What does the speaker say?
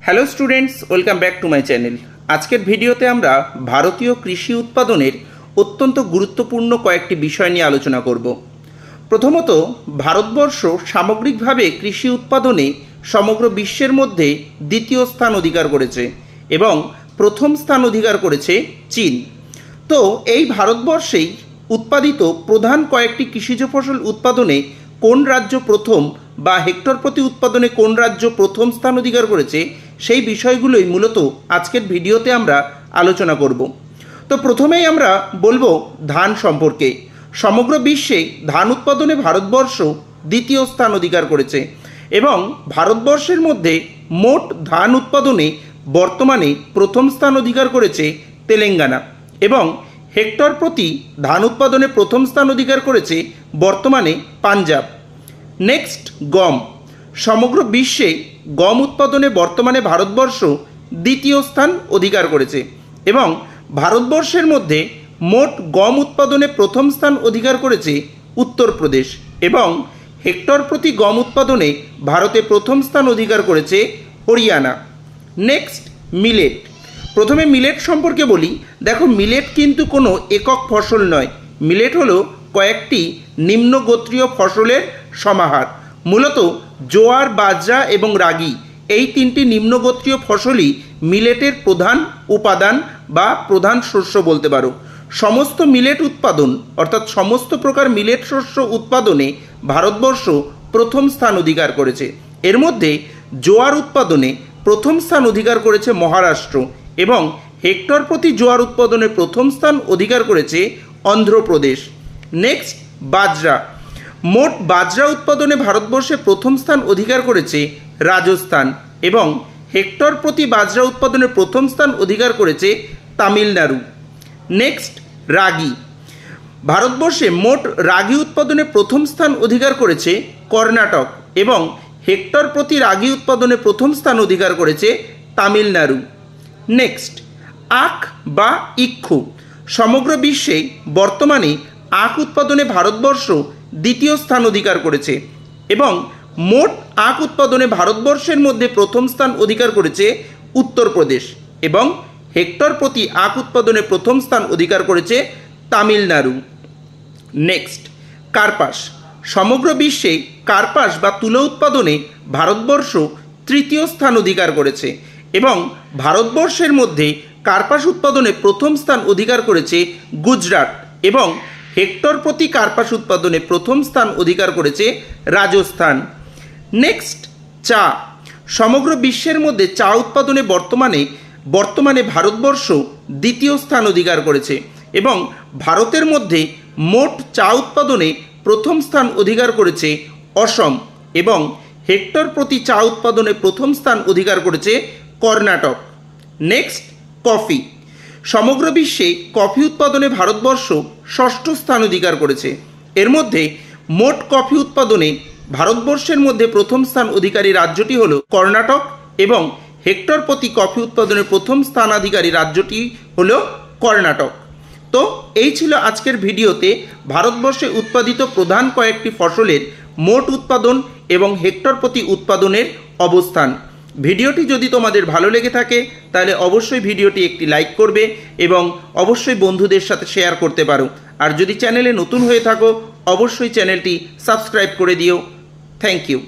Hello students welcome back to my channel আজকের ভিডিওতে আমরা ভারতীয় কৃষি উৎপাদনের অত্যন্ত গুরুত্বপূর্ণ কয়েকটি বিষয় নিয়ে আলোচনা করব। প্রথমত, ভারতবর্ষ সামগ্রিকভাবে কৃষি উৎপাদনে সমগ্র বিশ্বের মধ্যে দ্বিতীয় স্থান অধিকার করেছে এবং প্রথম স্থান অধিকার করেছে চীন। তো এই ভারতবর্ষেই উৎপাদিত প্রধান কয়েকটি কৃষিজ ফসল উৎপাদনে কোন রাজ্য প্রথম বা হেক্টর প্রতি উৎপাদনে কোন রাজ্য প্রথম স্থান অধিকার করেছে সেই বিষয়গুলোই মূলত আজকের ভিডিওতে আমরা আলোচনা করব। তো প্রথমেই আমরা বলব ধান সম্পর্কে। সমগ্র বিশ্বে ধান উৎপাদনে ভারতবর্ষ দ্বিতীয় স্থান অধিকার করেছে এবং ভারতবর্ষের মধ্যে মোট ধান উৎপাদনে বর্তমানে প্রথম স্থান অধিকার করেছে তেলেঙ্গানা এবং হেক্টর প্রতি ধান উৎপাদনে প্রথম স্থান অধিকার করেছে বর্তমানে পাঞ্জাব। নেক্সট গম। সমগ্র বিশ্বে গম উৎপাদনে বর্তমানে ভারতবর্ষ দ্বিতীয় স্থান অধিকার করেছে এবং ভারতবর্ষের মধ্যে মোট গম উৎপাদনে প্রথম স্থান অধিকার করেছে উত্তরপ্রদেশ এবং হেক্টর প্রতি গম উৎপাদনে ভারতে প্রথম স্থান অধিকার করেছে হরিয়ানা। নেক্সট মিলেট প্রথমে মিলেট সম্পর্কে বলি। দেখো মিলেট কিন্তু কোনো একক ফসল নয়। মিলেট হলো কয়েকটি নিম্নগোত্রীয় ফসলের সমাহার। মূলত জোয়ার, বাজরা এবং রাগি এই তিনটি নিম্নগোত্রীয় ফসলই মিলেটের প্রধান উপাদান বা প্রধান শস্য বলতে পারো। সমস্ত মিলেট উৎপাদন, অর্থাৎ সমস্ত প্রকার মিলেট শস্য উৎপাদনে ভারতবর্ষ প্রথম স্থান অধিকার করেছে। এর মধ্যে জোয়ার উৎপাদনে প্রথম স্থান অধিকার করেছে মহারাষ্ট্র এবং হেক্টর প্রতি জোয়ার উৎপাদনে প্রথম স্থান অধিকার করেছে অন্ধ্রপ্রদেশ। নেক্সট বাজরা। মোট বাজরা উৎপাদনে ভারতবর্ষে প্রথম স্থান অধিকার করেছে রাজস্থান এবং হেক্টর প্রতি বাজরা উৎপাদনে প্রথম স্থান অধিকার করেছে তামিলনাড়ু। নেক্সট রাগি। ভারতবর্ষে মোট রাগি উৎপাদনে প্রথম স্থান অধিকার করেছে কর্ণাটক এবং হেক্টর প্রতি রাগি উৎপাদনে প্রথম স্থান অধিকার করেছে তামিলনাড়ু। নেক্সট আখ বা ইক্ষু। সমগ্র বিশ্বে বর্তমানে আখ উৎপাদনে ভারতবর্ষ দ্বিতীয় স্থান অধিকার করেছে এবং মোট আখ উৎপাদনে ভারতবর্ষের মধ্যে প্রথম স্থান অধিকার করেছে উত্তরপ্রদেশ এবং হেক্টর প্রতি আখ উৎপাদনে প্রথম স্থান অধিকার করেছে তামিলনাড়ু। নেক্সট, কার্পাস। সমগ্র বিশ্বে কার্পাস বা তুলো উৎপাদনে ভারতবর্ষ তৃতীয় স্থান অধিকার করেছে এবং ভারতবর্ষের মধ্যে কার্পাস উৎপাদনে প্রথম স্থান অধিকার করেছে গুজরাট এবং হেক্টর প্রতি কার্পাস উৎপাদনে প্রথম স্থান অধিকার করেছে রাজস্থান। নেক্সট, চা। সমগ্র বিশ্বের মধ্যে চা উৎপাদনে বর্তমানে বর্তমানে ভারতবর্ষ দ্বিতীয় স্থান অধিকার করেছে এবং ভারতের মধ্যে মোট চা উৎপাদনে প্রথম স্থান অধিকার করেছে অসম এবং হেক্টর প্রতি চা উৎপাদনে প্রথম স্থান অধিকার করেছে কর্ণাটক। Next, coffee. সমগ্র বিশ্বে কফি উৎপাদনে ভারতবর্ষ ষষ্ঠ স্থান অধিকার করেছে। এর মধ্যে মোট কফি উৎপাদনে ভারতবর্ষের মধ্যে প্রথম স্থান অধিকারী রাজ্যটি হল কর্ণাটক এবং হেক্টর প্রতি কফি উৎপাদনের প্রথম স্থানাধিকারী রাজ্যটি হল কর্ণাটক। তো এই ছিল আজকের ভিডিওতে ভারতবর্ষে উৎপাদিত প্রধান কয়েকটি ফসলের মোট উৎপাদন এবং হেক্টর প্রতি উৎপাদনের অবস্থান। ভিডিওটি যদি তোমাদের ভালো লেগে থাকে, তাহলে অবশ্যই ভিডিওটি একটি লাইক করবে এবং অবশ্যই বন্ধুদের সাথে শেয়ার করতে পারো। আর যদি চ্যানেলে নতুন হয়ে থাকো, অবশ্যই চ্যানেলটি সাবস্ক্রাইব করে দিও। Thank you.